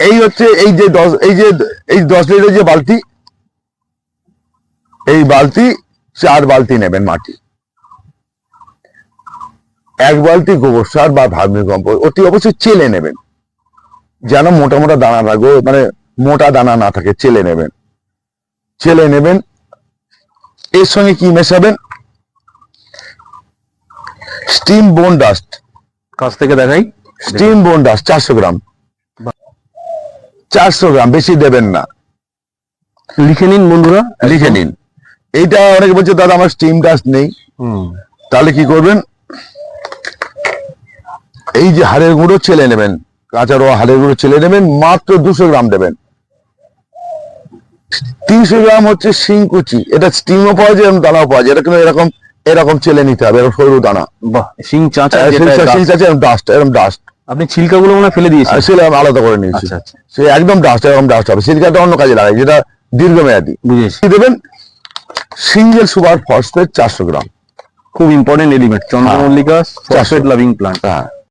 এই হচ্ছে এই যে দশ এই যে এই দশ লিটার যে বালতি এই বালতি চার বালতি নেবেন মাটি। এক বালতি গোবর সার বা ভার্মি কম্পোস্ট অতি অবশ্যই চেলে নেবেন। যেন মোটা মোটা দানা থাকবে মানে মোটা দানা না থাকে চেলে নেবেন। চেলে নেবেন এর সঙ্গে কি মেশাবেন? স্টিম বোন ডাস্ট। কাছ থেকে দেখাই। স্টিম বোন ডাস্ট চারশো গ্রাম। চারশো গ্রাম বেশি দেবেন না। লিখে নিন বন্ধুরা। লিখে নিন। এইটা অনেকে বলছে দাদা আমার স্টিম ডাস্ট নেই। তাহলে কি করবেন? এই যে হাড়ের গুঁড়ো ছেলে নেবেন কাঁচা রোয়া হাড়ের গুঁড়ো ছেলে নেবেন মাত্র দুশো গ্রাম দেবেন। তিনশো গ্রাম হচ্ছে শিংকুচি এটা স্টিমও পাওয়া যায় এবং দানাও পাওয়া যায়। এটা কিন্তু এরকম এরকম চেলে নিতে হবে এরকম সরু দানা। বাহ শিং চাঁচা আর শিং- শিং গাছ। চাচা এরকম ডাস্ট এরকম ডাস্ট আপনি ছিলকাগুলো মনে ফেলে দিয়েছেন। সেটা আমি আলাদা করে নিয়েছি। আচ্ছা আচ্ছা। সে একদম ডাস্ট এরকম ডাস্ট হবে। সিলকাটা অন্য কাজে লাগাই যেটা দীর্ঘমেয়াদী। বুঝেছি। দেবেন? সিঙ্গেল সুপার ফসফেট চারশো গ্রাম। খুব ইম্পর্টেন্ট এলিমেন্ট চন্দ্রমল্লিকা ফসফেট লাভিং প্লান্ট হ্যাঁ।